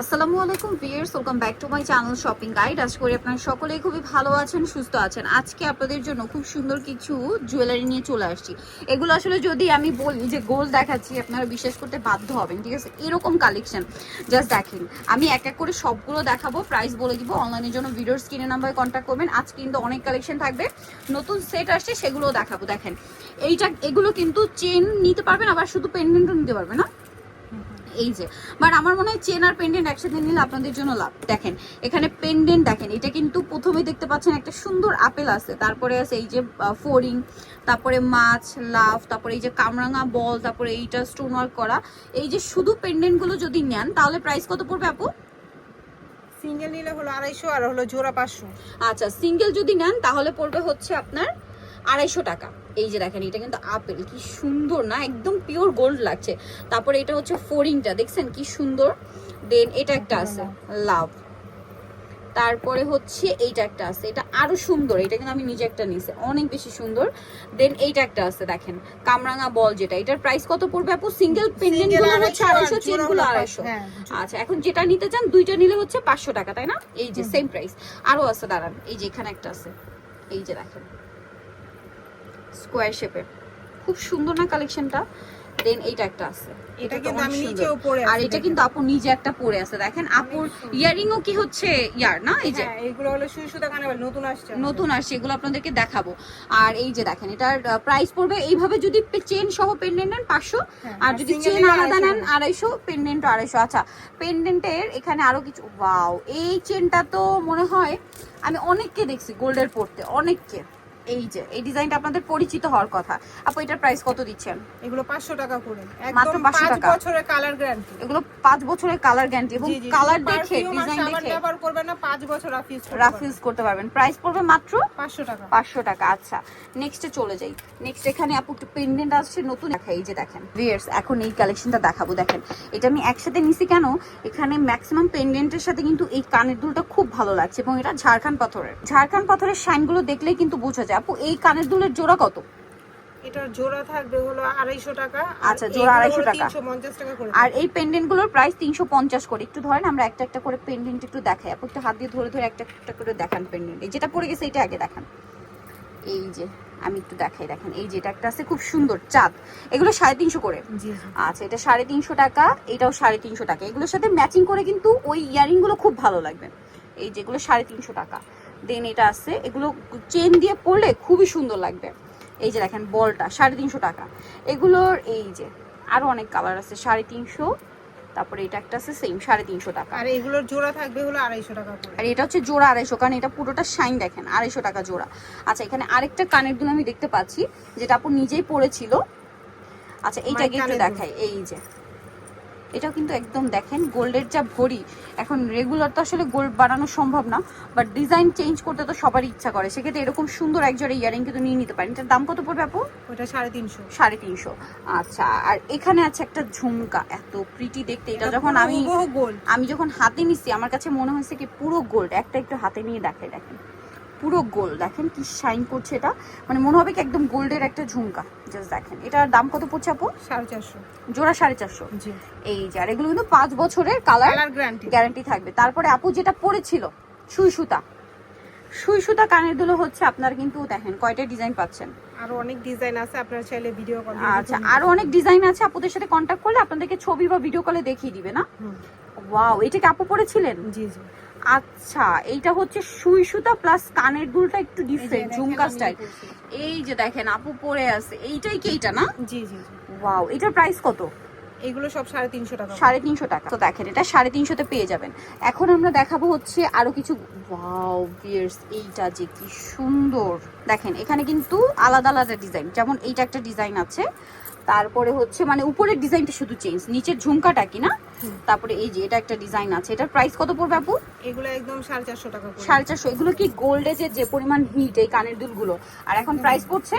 আসসালামু আলাইকুম viewers welcome back to my channel shopping guide. আশা করি আপনারা সকলেই খুবই ভালো আছেন, সুস্থ আছেন। আজকে আপনাদের জন্য খুব সুন্দর কিছু জুয়েলারি নিয়ে চলে আসছি। এগুলো আসলে যদি আমি বলি যে গোল্ড দেখাচ্ছি, আপনারা বিশ্বাস করতে বাধ্য হবেন, ঠিক আছে? এরকম কালেকশন জাস্ট দেখেন। আমি এক এক করে সবগুলো দেখাবো প্রাইস বলে দিব অনলাইনের জন্য ভিডিওর স্ক্রিনে নাম্বারে কন্ট্যাক্ট করবেন। আজকে কিন্তু অনেক কালেকশন থাকবে। নতুন সেট আসছে, সেগুলোও দেখাবো, দেখেন। এইটা, এগুলো কিন্তু চেন নিতে পারবেন, আবার শুধু পেন্ডেন্টও নিতে পারবেন, না? এই যে বাট আমার মনে হয় চেন আর পেন্ডেন্ট একসাথে নিলে আপনাদের জন্য লাভ। দেখেন এখানে পেন্ডেন্ট দেখেন এটা কিন্তু প্রথমে দেখতে পাচ্ছেন একটা সুন্দর আপেল আছে তারপরে আছে এই যে ফোরিং তারপরে মাছ লাভ তারপরে এই যে কামরাঙা বল তারপরে এইটা স্টোন ওয়ার্ক করা। এই যে শুধু পেন্ডেন্টগুলো যদি নেন তাহলে প্রাইস কত পড়বে আপু? সিঙ্গেল নিলে হলো আড়াইশো আর হলো জোড়া পাঁচশো। আচ্ছা সিঙ্গেল যদি নেন তাহলে পড়বে হচ্ছে আপনার আড়াইশো টাকা। এই যে দেখেন এটা কিন্তু আপেল কি সুন্দর না? একদম পিওর গোল্ড লাগছে। তারপরে এটা হচ্ছে ফোরিংটা দেখছেন কি সুন্দর? দেন এটা একটা আছে লাভ তারপরে হচ্ছে এইটা একটা আছে এটা আরও সুন্দর এটা কিন্তু আমি নিজে একটা নিয়েছি অনেক বেশি সুন্দর। দেন এইটা একটা আছে দেখেন কামরাঙা বল যেটা এটার প্রাইস কত পড়বে আপু? সিঙ্গেল পেন্ডেন্টগুলো হচ্ছে আড়াইশো আড়াইশো। হ্যাঁ আচ্ছা এখন যেটা নিতে চান দুইটা নিলে হচ্ছে পাঁচশো টাকা তাই না? এই যে সেম প্রাইস আরও আছে দাঁড়ান এই যে এখানে একটা আছে এই যে দেখেন। স্কোয়ার শেপের খুব সুন্দর না কালেকশনটা দেন এইটা একটা আছে। এটা কিন্তু আমি। নিচেও পরে আর এটা কিন্তু আপু নিজে একটা পরে আছে। দেখেন আপুর সুন্দর। ইয়ারিং ও কি হচ্ছে ইয়ার না? এই যে। হ্যাঁ এইগুলো হলো সুই সুতা কানেবাল নতুন আসছে নতুন আর সেগুলো আপনাদেরকে দেখাবো। আর এই যে দেখেন এটার প্রাইস পড়বে এইভাবে যদি চেন সহ পেন্ডেন্ট নেন পাঁচশো। হ্যাঁ, আর যদি চেন আলাদা নেন আড়াইশো। আড়াইশো পেন্ডেন্ট আড়াইশো। আচ্ছা পেন্ডেন্টের এখানে আরও কিছু ওয়াও এই চেনটা তো মনে হয় আমি অনেককে দেখছি গোল্ডের পড়তে অনেককে। এই যে এই ডিজাইনটা আপনাদের পরিচিত হওয়ার কথা। আপু এটার প্রাইস কত দিচ্ছেন? এগুলো পাঁচশো টাকা করে। মাত্র 500 পাঁচ টাকা। বছরের কালার গ্যারান্টি এগুলো পাঁচ বছরের কালার গ্যারান্টি এবং কালার দেখে ডিজাইন দেখে। ব্যবহার করবেন না পাঁচ বছর রাফিউজ করতে পারবেন। প্রাইস পড়বে মাত্র পাঁচশো টাকা। পাঁচশো টাকা আচ্ছা। নেক্সটে চলে যাই। নেক্সট এখানে আপু একটু পেন্ডেন্ট আসছে নতুন দেখা এই যে দেখেন। ভিয়ার্স এখন এই কালেকশনটা দেখাবো দেখেন। এটা আমি একসাথে নিছি কেন? এখানে ম্যাক্সিমাম পেন্ডেন্টের সাথে কিন্তু এই কানের দুলটা খুব ভালো লাগছে এবং এটা ঝাড়খান পাথরের। ঝাড়খান পাথরের শাইনগুলো দেখলেই কিন্তু বোঝা যায়। আপু এই কানের দুলের জোড়া কত? এটার জোড়া থাকবে হলো আড়াইশো টাকা। আচ্ছা, জোড়া 250 টাকা। আর এই পেন্ডেন্টগুলোর প্রাইস তিনশো পঞ্চাশ করে। একটু ধরেন আমরা একটা একটা করে পেন্ডেন্ট একটু দেখাই। আপু একটু হাত দিয়ে ধরে ধরে একটা একটা করে দেখান পেন্ডেন্ট এই যেটা পড়ে গেছে এটা আগে দেখান। এই যে আমি একটু দেখাই দেখেন। এই যেটা একটা আছে খুব সুন্দর চাঁদ। এগুলো সাড়ে তিনশো করে। আচ্ছা এটা সাড়ে তিনশো টাকা এটাও সাড়ে তিনশো টাকা। এগুলোর সাথে ম্যাচিং করে কিন্তু ওই ইয়ারিংগুলো খুব ভালো লাগবে। এই যেগুলো সাড়ে তিনশো টাকা। দেন এটা আছে। এগুলো চেন দিয়ে পরলে খুবই সুন্দর লাগবে। এই যে দেখেন বলটা সাড়ে তিনশো টাকা। এগুলোর এই যে আরও অনেক কালার আছে সাড়ে তিনশো। তারপরে এটা একটা আছে সেম সাড়ে তিনশো টাকা। আর এগুলোর জোড়া থাকবে হলো আড়াইশো টাকা আর এটা হচ্ছে জোড়া আড়াইশো কারণ এটা পুরোটা শাইন দেখেন আড়াইশো টাকা জোড়া। আচ্ছা এখানে আরেকটা কানের দুল আমি দেখতে পাচ্ছি যেটা আপু নিজেই পড়েছিল আচ্ছা এইটা মায়ের একটু দেখাই এই যে। এটাও কিন্তু একদম দেখেন গোল্ডের যা ভরি এখন রেগুলার তো আসলে গোল্ড বানানো সম্ভব না বাট ডিজাইন চেঞ্জ করতে তো সবারই ইচ্ছা করে। সেক্ষেত্রে এরকম সুন্দর এক জোড়া ইয়ারিং কিন্তু নিয়ে নিতে পারেন। এটার দাম কত পড়বে আপু? ওটা সাড়ে তিনশো। সাড়ে তিনশো। আচ্ছা আর এখানে আছে একটা ঝুমকা এত প্রিটি দেখতে। এটা যখন আমি আমি যখন হাতে নিচ্ছি আমার কাছে মনে হয়েছে কি পুরো গোল্ড একটা একটু হাতে নিয়ে দেখাই দেখেন। পুরো গোল। দেখেন কি শাইন করছে এটা। মানে মনে হবে কি একদম গোল্ডের একটা ঝুমকা। জাস্ট দেখেন। এটার দাম কত পড়ছে আপু? সাড়ে চারশো। জোড়া সাড়ে চারশো। এই যে আর এগুলো কিন্তু পাঁচ বছরের কালার কালার গ্যারান্টি গ্যারান্টি থাকবে। তারপরে আপু যেটা পড়েছিল সুই সুতা। সুই সুতা কানের দুলো হচ্ছে আপনার কিন্তু দেখেন কয়টা ডিজাইন পাচ্ছেন। আরও অনেক ডিজাইন আছে আপনারা চাইলে ভিডিও কল আচ্ছা আরও অনেক ডিজাইন আছে আপুদের সাথে কন্ট্যাক্ট করলে আপনাদেরকে ছবি বা ভিডিও কলে দেখিয়ে দিবে না? ওয়াও এটা কি আপু পড়েছিলেন? জি জি। আচ্ছা এইটা হচ্ছে সুই সুতা প্লাস কানের দুলটা একটু ডিফারেন্ট ঝুমকা স্টাইল এই যে দেখেন আপু পরে আছে। এইটাই কি এইটা না? জি জি জি। ওয়াও এটার প্রাইস কত? এগুলো সব সাড়ে তিনশো টাকা। সাড়ে তিনশো টাকা। তো দেখেন এটা সাড়ে তিনশোতে পেয়ে যাবেন। এখন আমরা দেখাবো হচ্ছে আরও কিছু ওয়াও বিয়ার্স এইটা যে কি সুন্দর। দেখেন এখানে কিন্তু আলাদা আলাদা ডিজাইন যেমন এইটা একটা ডিজাইন আছে। তারপরে হচ্ছে মানে উপরের ডিজাইনটা শুধু চেঞ্জ নিচের ঝুমকাটা কি না? তারপরে এই যে এটা একটা ডিজাইন আছে। এটার প্রাইস কত পড়বে আপু? এগুলো একদম সাড়ে চারশো টাকা সাড়ে চারশো। এগুলো কি গোল্ডে যে যে পরিমাণ হিট এই কানের দুলগুলো? আর এখন প্রাইস পড়ছে?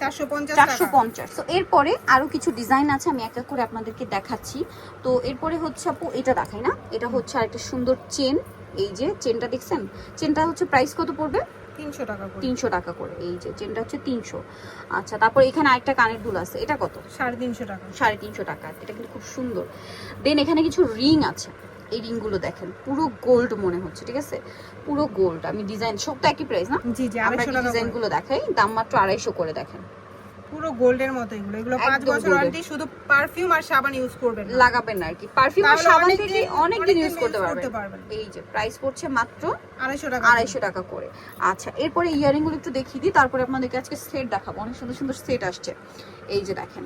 চারশো পঞ্চাশ তো এরপরে আরও কিছু ডিজাইন আছে আমি এক এক করে আপনাদেরকে দেখাচ্ছি। তো এরপরে হচ্ছে আপু এটা দেখাই না? এটা হচ্ছে আর একটা সুন্দর চেন এই যে চেনটা দেখছেন? চেনটা হচ্ছে প্রাইস কত পড়বে? তিনশো টাকা করে। তিনশো টাকা করে এই যে চেনটা হচ্ছে তিনশো। আচ্ছা তারপর এখানে আরেকটা কানের দুল আছে এটা কত? সাড়ে তিনশো টাকা। সাড়ে তিনশো টাকা এটা কিন্তু খুব সুন্দর। দেন এখানে কিছু রিং আছে এই রিংগুলো দেখেন পুরো গোল্ড মনে হচ্ছে ঠিক আছে? পুরো গোল্ড আমি ডিজাইন সব তো একই প্রাইস না? জি জি আমরা আড়াইশো টাকা ডিজাইন করে। গুলো দেখাই দাম মাত্র আড়াইশো করে দেখেন। পুরো গোল্ডের মতো এগুলো। এগুলো পাঁচ বছর golden। ওয়ারেন্টি শুধু পারফিউম আর সাবান ইউজ করবেন লাগাবেন না আর কি। পারফিউম আর সাবান থেকে অনেক দিন ইউজ করতে পারবেন। এই যে প্রাইস পড়ছে মাত্র আড়াইশো টাকা আড়াইশো টাকা করে। আচ্ছা এরপরে ইয়ারিংগুলো একটু দেখিয়ে দিই তারপরে আপনাদেরকে আজকে সেট দেখাবো। অনেক সুন্দর সুন্দর সেট আসছে। এই যে দেখেন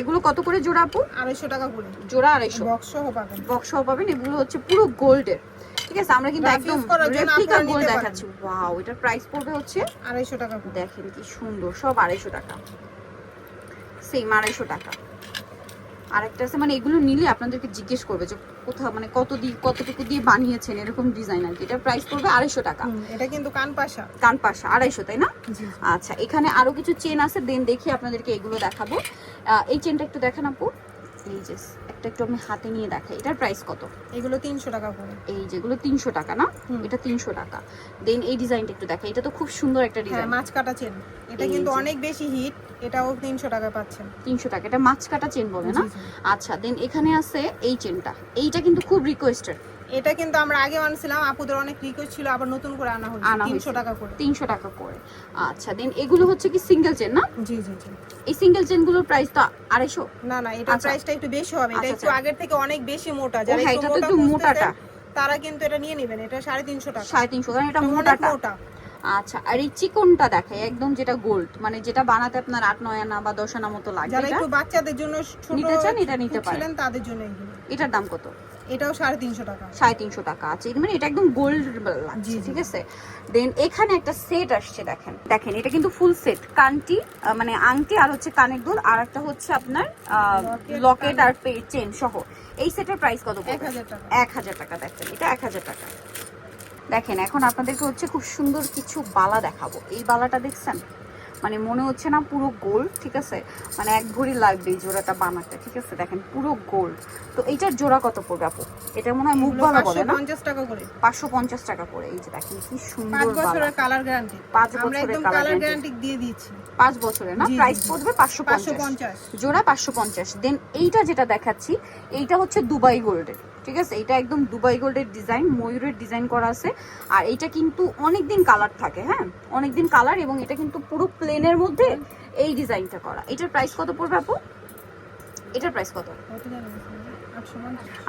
এগুলো কত করে জোড়া আপু? আড়াইশো টাকা করে। জোড়া আড়াইশো। বক্স সহ পাবেন। বক্স পাবেন এগুলো হচ্ছে পুরো গোল্ডের। ঠিক আছে আমরা কিন্তু একদম রেপ্লিকা পারেন। দেখাচ্ছি। ওয়াও এটার প্রাইস পড়বে হচ্ছে আড়াইশো টাকা দেখেন কি সুন্দর সব আড়াইশো টাকা। সেম আড়াইশো টাকা। আরেকটা আছে মানে এগুলো নিলে আপনাদেরকে জিজ্ঞেস করবে যে কোথাও মানে কত দিয়ে কতটুকু দিয়ে বানিয়েছেন এরকম ডিজাইন আর কি। এটার প্রাইস পড়বে আড়াইশো টাকা। এটা কিন্তু কান পাশা কান আড়াইশো তাই না? আচ্ছা এখানে আরও কিছু চেন আছে দেন দেখি আপনাদেরকে এগুলো দেখাবো। এই চেনটা একটু দেখান আপু। এই যে একটা একটু আমি হাতে নিয়ে দেখাই। এটার প্রাইস কত? এগুলো তিনশো টাকা করে। এই যেগুলো তিনশো টাকা না। এটা তিনশো টাকা। দেন এই ডিজাইনটা একটু দেখা এটা তো খুব সুন্দর একটা ডিজাইন মাছ কাটা চেন এটা কিন্তু অনেক বেশি হিট এটাও তিনশো টাকা পাচ্ছেন। তিনশো টাকা। এটা মাছ কাটা চেন বলে না। আচ্ছা দেন এখানে আছে এই চেনটা এইটা কিন্তু খুব রিকোয়েস্টেড এটা কিন্তু আমরা আগে আনছিলাম আপুদের অনেক রিকোয়েস্ট ছিল আবার নতুন করে আনা হলো 300 টাকা করে। তিনশো টাকা করে। আচ্ছা দেন এগুলো হচ্ছে কি সিঙ্গেল চেন না? জি জি জি। এই সিঙ্গেল চেনগুলোর প্রাইস তো আড়াইশো? না না এটা আচ্ছা। প্রাইসটা একটু বেশি হবে এটা আচ্ছা, একটু আচ্ছা। আগের থেকে অনেক বেশি মোটা। যারা হ্যাঁ, একটু মোটা মোটাটা। তারা কিন্তু এটা নিয়ে নেবেন এটা সাড়ে তিনশো টাকা। সাড়ে তিনশো কারণ এটা এটা মোটাটা। মোটা। আচ্ছা আর এই চিকনটা দেখায় একদম যেটা গোল্ড মানে যেটা বানাতে আপনার আট নয় আনা বা দশ আনা মতো লাগবে যারা একটু বাচ্চাদের জন্য নিতে চান, এটা নিতে পারেন। তাদের জন্য এটার দাম কত? এটাও সাড়ে তিনশো টাকা। সাড়ে তিনশো টাকা আছে মানে এটা একদম গোল্ড লাগছে। ঠিক আছে? দেন এখানে একটা সেট আসছে দেখেন। দেখেন এটা কিন্তু ফুল সেট কানটি মানে আংটি আর হচ্ছে কানের দুল আর একটা হচ্ছে আপনার লকেট আর চেন সহ। এই সেটের প্রাইস কত এক হাজার টাকা। এক হাজার টাকা দেখেন এটা এক হাজার টাকা। দেখেন এখন আপনাদেরকে হচ্ছে খুব সুন্দর কিছু বালা দেখাবো। এই বালাটা দেখছেন? মানে মনে হচ্ছে না পুরো গোল্ড ঠিক আছে? মানে এক ভরি লাগবে এই জোড়াটা বানাতে ঠিক আছে? দেখেন পুরো গোল্ড তো এইটার জোড়া কত পড়বে আপু? এটা মনে হয় মুখ বালা বলে না? পঞ্চাশ টাকা করে। পাঁচশো পঞ্চাশ টাকা করে। এই যে দেখেন কি সুন্দর বছরের কালার গ্যারান্টি পাঁচ বছরের কালার গ্যারান্টি দিয়ে দিচ্ছি পাঁচ বছরের না? প্রাইস পড়বে পাঁচশো পাঁচশো পঞ্চাশ। পঞ্চাশ জোড়া পাঁচশো পঞ্চাশ। দেন এইটা যেটা দেখাচ্ছি এইটা হচ্ছে দুবাই গোল্ডের। ঠিক আছে? এটা একদম দুবাই গোল্ডের ডিজাইন, ময়ূরের ডিজাইন করা আছে। আর এটা কিন্তু অনেক দিন কালার থাকে হ্যাঁ? অনেক দিন কালার এবং এটা কিন্তু পুরো প্লেনের মধ্যে এই ডিজাইনটা করা। এটার প্রাইস কত পড়বে আপু? এটার প্রাইস কত?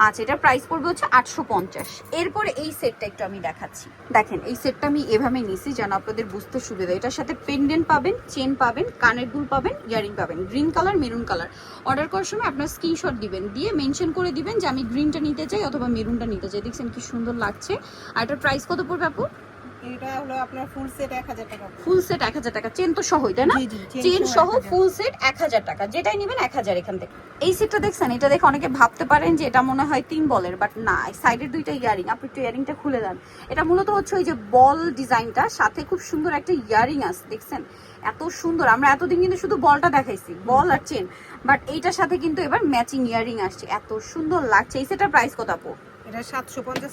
আচ্ছা এটার প্রাইস পড়বে হচ্ছে আটশো পঞ্চাশ। এরপরে এই সেটটা একটু আমি দেখাচ্ছি। দেখেন, এই সেটটা আমি এভাবে নিছি যেন আপনাদের বুঝতে সুবিধা এটার সাথে পেন্ডেন্ট পাবেন চেন পাবেন, কানের দুল পাবেন ইয়ারিং পাবেন green colour maroon colour order করার সময় আপনার স্ক্রিনশট দিবেন, দিয়ে মেনশন করে দিবেন যে আমি গ্রিনটা নিতে চাই অথবা মেরুনটা নিতে চাই। দেখছেন কি সুন্দর লাগছে। আর এটার প্রাইস কত পড়বে আপু? এটা হলো আপনার ফুল সেট এক হাজার টাকা। ফুল সেট এক হাজার টাকা। চেন তো সহই তাই না? চেন সহ 1000 ফুল সেট এক হাজার টাকা। যেটাই নেবেন এখান থেকে। এই সেটটা দেখছেন? এটা দেখে অনেকে ভাবতে পারেন যে এটা মনে হয় তিন বলের বাট না সাইডের দুইটা ইয়ারিং। আপনি একটু ইয়ারিংটা খুলে দেন। এটা মূলত হচ্ছে ওই যে বল ডিজাইনটা সাথে খুব সুন্দর একটা ইয়ারিং আছে দেখছেন? এত সুন্দর। আমরা এতদিন কিন্তু শুধু বলটা দেখাইছি বল আর চেন বাট এইটার সাথে কিন্তু এবার ম্যাচিং ইয়ারিং আসছে। এত সুন্দর লাগছে। এই সেটার প্রাইস কত আপু? এটা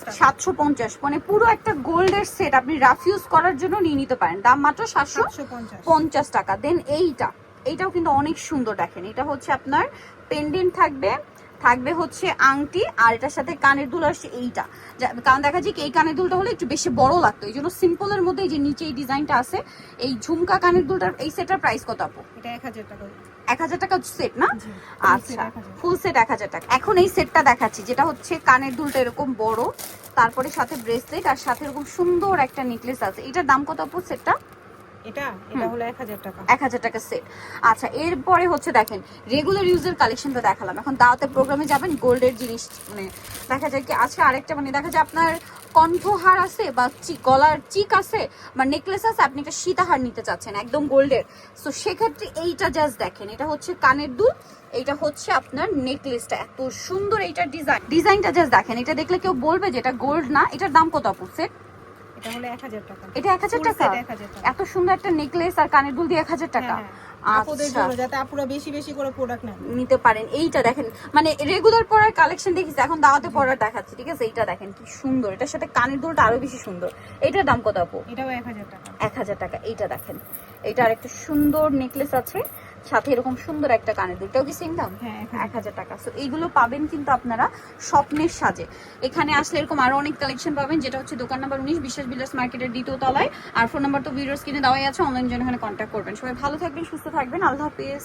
টাকা। মানে পুরো একটা গোল্ডের সেট আপনি রাফ ইউজ করার জন্য নিয়ে নিতে পারেন। দাম মাত্র সাতশো সাতশো পঞ্চাশ। পঞ্চাশ টাকা। দেন এইটা। এইটাও কিন্তু অনেক সুন্দর দেখেন। এটা হচ্ছে আপনার পেন্ডেন্ট থাকবে থাকবে হচ্ছে আংটি আর এটার সাথে কানের দুল আসছে এইটা। কারণ দেখা যায় কি এই কানের দুলটা হলে একটু বেশি বড় লাগতো। এই জন্য সিম্পলের মধ্যে এই যে নিচে এই ডিজাইনটা আছে এই ঝুমকা কানের দুলটার এই সেটার প্রাইস কত আপু? এটা এক হাজার টাকা। এক হাজার টাকা সেট না? আচ্ছা full set 1000 ফুল সেট এক হাজার টাকা। এখন এই সেটটা দেখাচ্ছি যেটা হচ্ছে কানের দুলটা এরকম বড় তারপরে সাথে ব্রেসলেট আর সাথে এরকম সুন্দর একটা নেকলেস আছে। এটার দাম কত আপু সেটটা এটা? এটা হলো টাকা। টাকা সেট আচ্ছা এরপরে হচ্ছে দেখেন রেগুলার ইউজের কালেকশনটা দেখালাম। এখন প্রোগ্রামে যাবেন গোল্ডের জিনিস মানে দেখা যায় কি আছে আরেকটা মানে দেখা যায় আপনার কণ্ঠহার আছে বা গলার চিক আছে বা নেকলেস আছে আপনি একটা সীতাহার নিতে চাচ্ছেন একদম গোল্ডের। সো সেক্ষেত্রে এইটা জাস্ট দেখেন এটা হচ্ছে কানের দুল এইটা হচ্ছে আপনার নেকলেসটা এত সুন্দর এইটার ডিজাইন ডিজাইনটা জাস্ট দেখেন এটা দেখলে কেউ বলবে যে এটা গোল্ড না এটার দাম কত আপু সেট এটা হলো এক হাজার টাকা। এটা এক হাজার Full টাকা? set 1000 টাকা। এত সুন্দর একটা নেকলেস আর কানের দুল দিয়ে এক হাজার টাকা? হ্যাঁ, হ্যাঁ। আপুদের আচ্ছা। জন্য যাতে আপুরা বেশি বেশি করে প্রোডাক্ট নেন নিতে পারেন। এইটা দেখেন মানে রেগুলার পরার কালেকশন দেখিস এখন দাওয়াতে পরার দেখাচ্ছি ঠিক আছে? এইটা দেখেন কি সুন্দর। এটার সাথে কানের দুলটা আরও বেশি সুন্দর। এটার দাম কত আপু? এটাও এক হাজার টাকা। এক হাজার টাকা এইটা দেখেন। এটা আর একটা সুন্দর নেকলেস আছে সাথে এরকম সুন্দর একটা কানের দুল এটাও কি সেম দাম? হ্যাঁ এক হাজার টাকা। সো এইগুলো পাবেন কিন্তু আপনারা স্বপ্নের সাজে। এখানে আসলে এরকম আরও অনেক কালেকশন পাবেন যেটা হচ্ছে দোকান নাম্বার উনিশ বিশ্বাস বিলাস মার্কেটের দ্বিতীয় তলায়। আর ফোন নাম্বার তো ভিডিও কিনে দেওয়াই আছে অনলাইন জন্য এখানে কন্ট্যাক্ট করবেন। সবাই ভালো থাকবেন সুস্থ থাকবেন। আল্লাহ হাফিজ।